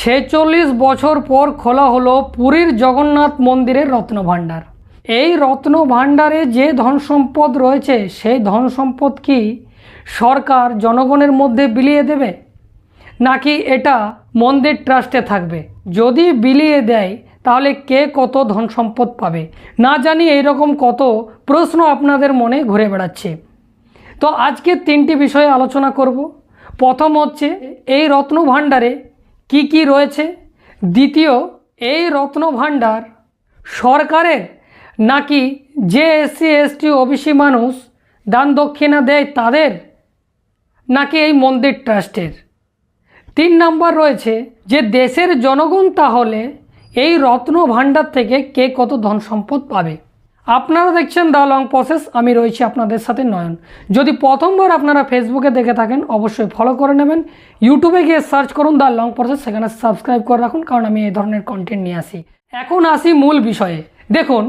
ছেচল্লিশ বছর পর খোলা হলো পুরীর জগন্নাথ মন্দিরের রত্নভাণ্ডার। এই রত্ন ভাণ্ডারে যে ধন সম্পদ রয়েছে, সেই ধন সম্পদ কি সরকার জনগণের মধ্যে বিলিয়ে দেবে? নাকি এটা মন্দির ট্রাস্টে থাকবে? যদি বিলিয়ে দেয়, তাহলে কে কত ধন সম্পদ পাবে? না জানি এইরকম কত প্রশ্ন আপনাদের মনে ঘুরে বেড়াচ্ছে। তো আজকে তিনটি বিষয়ে আলোচনা করব। প্রথম হচ্ছে, এই রত্ন ভাণ্ডারে কি কি রয়েছে? দ্বিতীয়, এই রত্ন ভাণ্ডার সরকারের নাকি যে এসসি এসটি ওবিসি মানুষ দান দক্ষিণা দেয় তাদের? নাকি এই মন্দির ট্রাস্টের? তিন নাম্বার রয়েছে, যে দেশের জনগণ তাহলে এই রত্ন ভাণ্ডার থেকে কে কত ধন সম্পদ পাবে? আপনারা দেখছেন দ্য লং প্রসেস, আমি রয়েছি আপনাদের সাথে নয়ন। যদি প্রথমবার আপনারা ফেসবুকে দেখে থাকেন, অবশ্যই ফলো করে নেবেন। ইউটিউবে গিয়ে সার্চ করুন দ্য লং প্রসেস, সেখানে সাবস্ক্রাইব করে রাখুন, কারণ আমি এই ধরনের কন্টেন্ট নিয়ে আসি। এখন আসি মূল বিষয়ে। দেখুন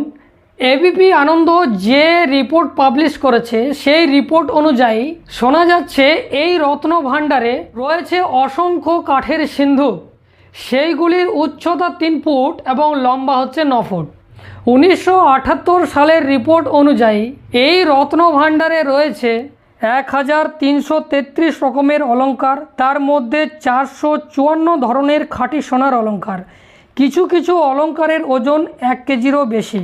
এবিপি আনন্দ যে রিপোর্ট পাবলিশ করেছে, সেই রিপোর্ট অনুযায়ী শোনা যাচ্ছে এই রত্ন ভাণ্ডারে রয়েছে অসংখ্য কাঠের সিন্ধু। সেইগুলির উচ্চতা তিন ফুট এবং লম্বা হচ্ছে ন ফুট। উনিশশো আটাত্তর সালের রিপোর্ট অনুযায়ী, এই রত্ন ভাণ্ডারে রয়েছে এক হাজার তিনশো তেত্রিশ রকমের অলংকার তার মধ্যে চারশো চুয়ান্ন ধরনের খাঁটি সোনার অলংকার কিছু কিছু অলংকারের ওজন এক কেজিরও বেশি।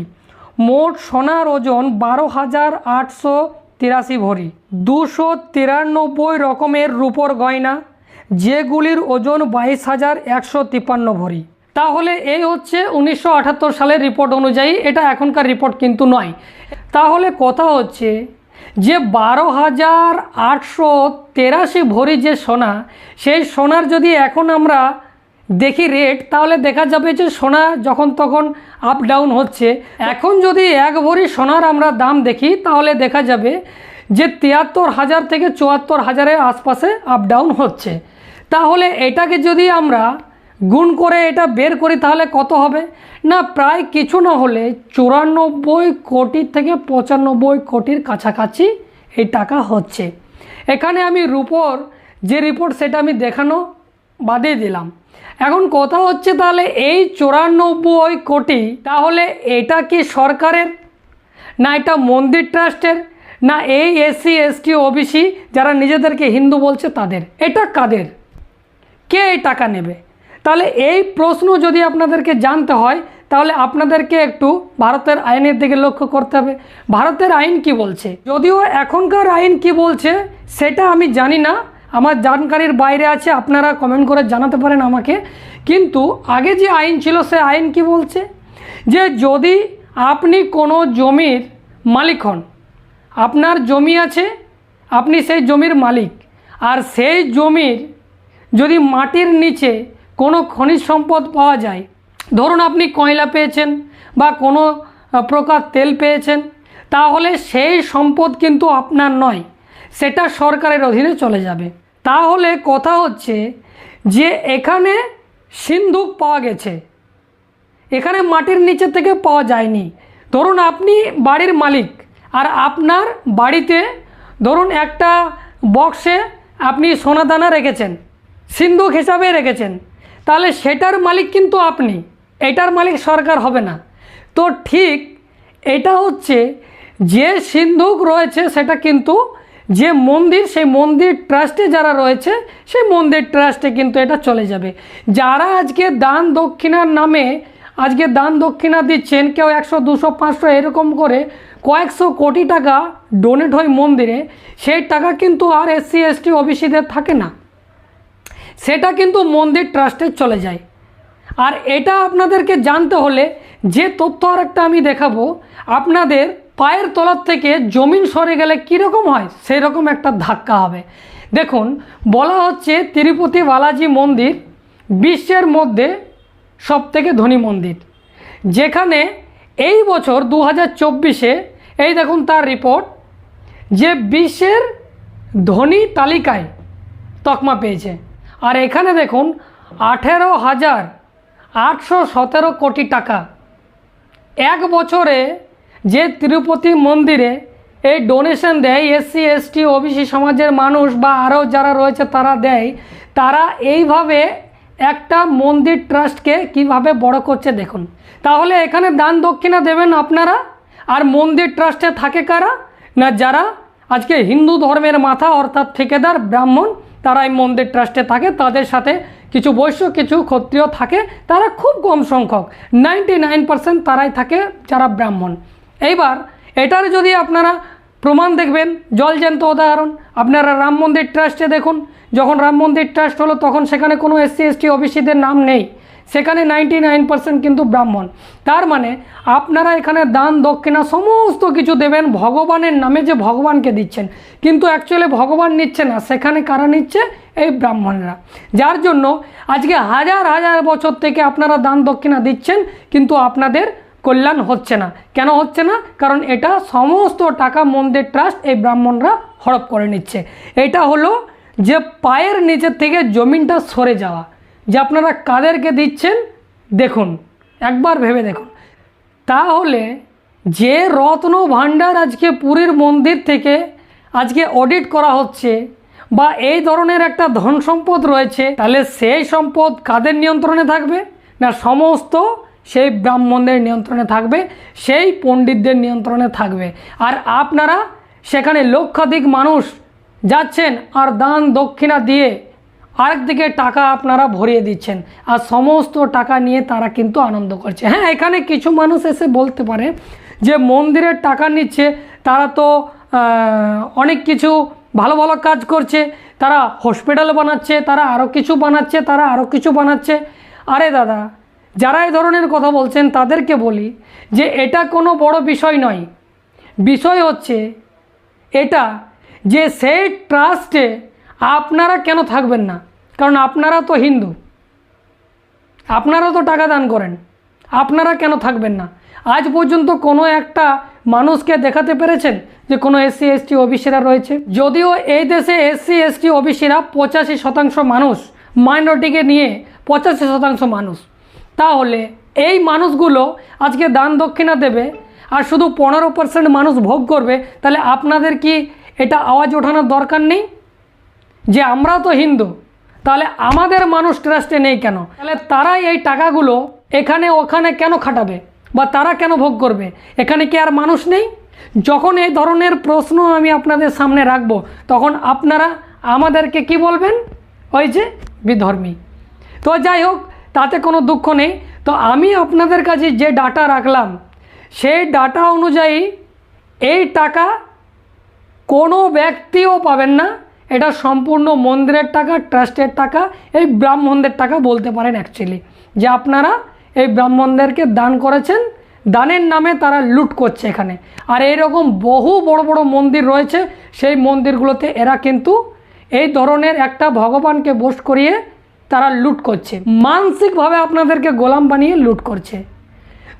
মোট সোনার ওজন বারো হাজার আটশো তিরাশি ভরি। দুশো তিরানব্বই রকমের রূপর গয়না, যেগুলির ওজন বাইশ হাজার একশো তিপ্পান্ন ভরি। তাহলে এই হচ্ছে উনিশশো আটাত্তর সালের রিপোর্ট অনুযায়ী এটা এখনকার রিপোর্ট কিন্তু নয়। তাহলে কথা হচ্ছে যে বারো হাজার আটশো তেরাশি ভরি যে সোনা, সেই সোনার যদি এখন আমরা দেখি রেট তাহলে দেখা যাবে যে সোনা যখন তখন আপ ডাউন হচ্ছে। এখন যদি এক ভরি সোনার আমরা দাম দেখি, তাহলে দেখা যাবে যে তিয়াত্তর হাজার থেকে চুয়াত্তর হাজারের আশপাশে আপ ডাউন হচ্ছে। তাহলে এটাকে যদি আমরা গুণ করে এটা বের করি তাহলে কত হবে? না, প্রায় কিছু না হলে চুরানব্বই কোটি থেকে পঁচানব্বই কোটির কাছাকাছি এই টাকা হচ্ছে। এখানে আমি রুপোর যে রিপোর্ট সেটা আমি দেখানো বাদে দিলাম। এখন কথা হচ্ছে তাহলে এই চুরানব্বই কোটি তাহলে এটা কি সরকারের? না, এটা মন্দির ট্রাস্টের? না, এই এসসি এসটি ওবিসি যারা নিজেদেরকে হিন্দু বলছে তাদের? এটা কাদের? কে এই টাকা নেবে? তাহলে এই প্রশ্ন যদি আপনাদেরকে জানতে হয়, তাহলে আপনাদেরকে একটু ভারতের আইনের দিকে লক্ষ্য করতে হবে। ভারতের আইন কি বলছে? যদিও এখনকার আইন কি বলছে, সেটা আমি জানি না। আমার জানকারির বাইরে আছে, আপনারা কমেন্ট করে জানাতে পারেন আমাকে। কিন্তু আগে যে আইন ছিল, সে আইন কি বলছে? যে যদি আপনি কোনো জমির মালিক হন, আপনার জমি আছে, আপনি সেই জমির মালিক, আর সেই জমির যদি মাটির নিচে কোনো খনিজ সম্পদ পাওয়া যায়। ধরুন আপনি কয়লা পেয়েছেন বা কোনো প্রকার তেল পেয়েছেন, তাহলে সেই সম্পদ কিন্তু আপনার নয়, সেটা সরকারের অধীনে চলে যাবে। তাহলে কথা হচ্ছে যে এখানে সিন্ধুক পাওয়া গেছে, এখানে মাটির নিচে থেকে পাওয়া যায়নি। ধরুন আপনি বাড়ির মালিক, আর আপনার বাড়িতে ধরুন একটা বক্সে আপনি সোনাদানা রেখেছেন, সিন্ধুক হিসাবে রেখেছেন তাহলে সেটার মালিক কিন্তু আপনি। এটার মালিক সরকার হবে না। তো ঠিক এটা হচ্ছে যে সিন্ধুক রয়েছে সেটা কিন্তু যে মন্দির, সেই মন্দির ট্রাস্টে যারা রয়েছে, সেই মন্দির ট্রাস্টে কিন্তু এটা চলে যাবে। যারা আজকে দান দক্ষিণার নামে, আজকে দান দক্ষিণা দিচ্ছেন, কেউ একশো, দুশো, পাঁচশো এরকম করে কয়েকশো কোটি টাকা ডোনেট হয় মন্দিরে, সেই টাকা কিন্তু আর এসসি, এসটি, ওবিসিদের থাকে না। সেটা কিন্তু মন্দির ট্রাস্টে চলে যায়। আর এটা আপনাদেরকে জানতে হলে যে তথ্য আর একটা আমি দেখাবো, আপনাদের পায়ের তলার থেকে জমিন সরে গেলে কীরকম হয়? সেই রকম একটা ধাক্কা হবে। দেখুন, বলা হচ্ছে তিরুপতি বালাজি মন্দির বিশ্বের মধ্যে সবথেকে ধনী মন্দির। যেখানে এই বছর দু হাজার চব্বিশে, এই দেখুন তার রিপোর্ট যে বিশ্বের ধনী তালিকায় তকমা পেয়েছে। আর এখানে দেখুন, আঠেরো হাজার আটশো সতেরো কোটি টাকা। এক বছরে যে তিরুপতি মন্দিরে এই ডোনেশন দেয় এসসি এসটি ওবিসি সমাজের মানুষ বা আরও যারা রয়েছে তারা দেয়, তারা এইভাবে একটা মন্দির ট্রাস্টকে কীভাবে বড় করছে দেখুন। তাহলে এখানে দান দক্ষিণা দেবেন আপনারা? আর মন্দির ট্রাস্টে থাকে কারা? না যারা? আজকে হিন্দু ধর্মের মাথা অর্থাৎ ঠিকাদার, ব্রাহ্মণ তারা এই মন্দির ট্রাস্টে থাকে, তাদের সাথে কিছু বৈশ্য, কিছু ক্ষত্রিয় থাকে, তারা খুব কম সংখ্যক। নাইনটি নাইন পার্সেন্ট তারাই থাকে যারা ব্রাহ্মণ। এইবার এটার যদি আপনারা প্রমাণ দেখবেন জলজ্যান্ত উদাহরণ, আপনারা রাম মন্দির ট্রাস্টে দেখুন, যখন রাম মন্দির ট্রাস্ট হলো, তখন সেখানে কোনো এসসি এসটি ওবিসিদের নাম নেই। সেখানে নাইনটি নাইন পার্সেন্ট কিন্তু ব্রাহ্মণ। তার মানে আপনারা এখানে দান, দক্ষিণা সমস্ত কিছু দেবেন, ভগবানের নামে যে ভগবানকে দিচ্ছেন। কিন্তু অ্যাকচুয়ালি ভগবান নিচ্ছে না, সেখানে কারা নিচ্ছে? এই ব্রাহ্মণরা। যার জন্য আজকে হাজার হাজার বছর থেকে আপনারা দান, দক্ষিণা দিচ্ছেন, কিন্তু আপনাদের কল্যাণ হচ্ছে না। কেন হচ্ছে না? কারণ এটা সমস্ত টাকা মন্দির ট্রাস্ট এই ব্রাহ্মণরা হড়প করে নিচ্ছে। এটা হলো যে পায়ের নিচের থেকে জমিনটা সরে যাওয়া। যে আপনারা কাদেরকে দিচ্ছেন, দেখুন, একবার ভেবে দেখুন। তাহলে যে রত্ন ভাণ্ডার আজকে পুরীর মন্দির থেকে আজকে অডিট করা হচ্ছে বা এই ধরনের একটা ধন সম্পদ রয়েছে, তাহলে সেই সম্পদ কাদের নিয়ন্ত্রণে থাকবে? না, সমস্ত সেই ব্রাহ্মণদের নিয়ন্ত্রণে থাকবে, সেই পণ্ডিতদের নিয়ন্ত্রণে থাকবে। আর আপনারা সেখানে লক্ষাধিক মানুষ যাচ্ছেন আর দান দক্ষিণা দিয়ে আরেকদিকে টাকা আপনারা ভরিয়ে দিচ্ছেন আর সমস্ত টাকা নিয়ে তারা কিন্তু আনন্দ করছে। হ্যাঁ এখানে কিছু মানুষ এসে বলতে পারে যে মন্দিরের টাকা নিচ্ছে, তারা তো অনেক কিছু ভালো ভালো কাজ করছে, তারা হসপিটাল বানাচ্ছে, তারা আরও কিছু বানাচ্ছে, তারা আরও কিছু বানাচ্ছে। আরে দাদা, যারা এই ধরনের কথা বলছেন, তাদেরকে বলি যে এটা কোনো বড় বিষয় নয়। বিষয় হচ্ছে এটা যে সেই ট্রাস্টে আপনারা কেন থাকবেন না? কারণ আপনারা তো হিন্দু। আপনারা তো টাকা দান করেন। আপনারা কেন থাকবেন না? আজ পর্যন্ত কোনো একটা মানুষকে দেখাতে পেরেছেন যে কোনো এসসি, এসটি, ওবিসিরা রয়েছে? যদিও এই দেশে এসসি, এসটি, ওবিসিরা পঁচাশি শতাংশ মানুষ, মাইনরিটিকে নিয়ে পঁচাশি শতাংশ মানুষ। তাহলে এই মানুষগুলো আজকে দান দক্ষিণা দেবে আর শুধু পনেরো পার্সেন্ট মানুষ ভোগ করবে, তাহলে আপনাদের কি এটা আওয়াজ ওঠানোর দরকার নেই? যে আমরা তো হিন্দু তাহলে আমাদের মানুষ ট্রাস্টে নেই কেন? তাহলে তারাই এই টাকাগুলো এখানে ওখানে কেন খাটাবে? বা তারা কেন ভোগ করবে? এখানে কি আর মানুষ নেই? যখন এই ধরনের প্রশ্ন আমি আপনাদের সামনে রাখব, তখন আপনারা আমাদেরকে কি বলবেন? ওই যে বিধর্মী। তো যাই হোক, তাতে কোনো দুঃখ নেই। তো আমি আপনাদের কাছে যে ডাটা রাখলাম, সেই ডাটা অনুযায়ী এই টাকা কোনো ব্যক্তিও পাবেন না। এটা সম্পূর্ণ মন্দিরের টাকা, ট্রাস্টের টাকা, এই ব্রাহ্মণদের টাকা বলতে পারেন অ্যাকচুয়ালি যে আপনারা এই ব্রাহ্মণদেরকে দান করেছেন, দানের নামে তারা লুট করছে এখানে। আর এইরকম বহু বড় বড় মন্দির রয়েছে, সেই মন্দিরগুলোতে এরা কিন্তু এই ধরনের একটা ভগবানকে বোস করিয়ে তারা লুট করছে। মানসিকভাবে আপনাদেরকে গোলাম বানিয়ে লুট করছে।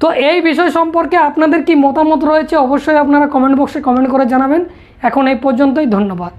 তো এই বিষয় সম্পর্কে আপনাদের কি মতামত রয়েছে, অবশ্যই আপনারা কমেন্ট বক্সে কমেন্ট করে জানাবেন। এখন এই পর্যন্তই, ধন্যবাদ।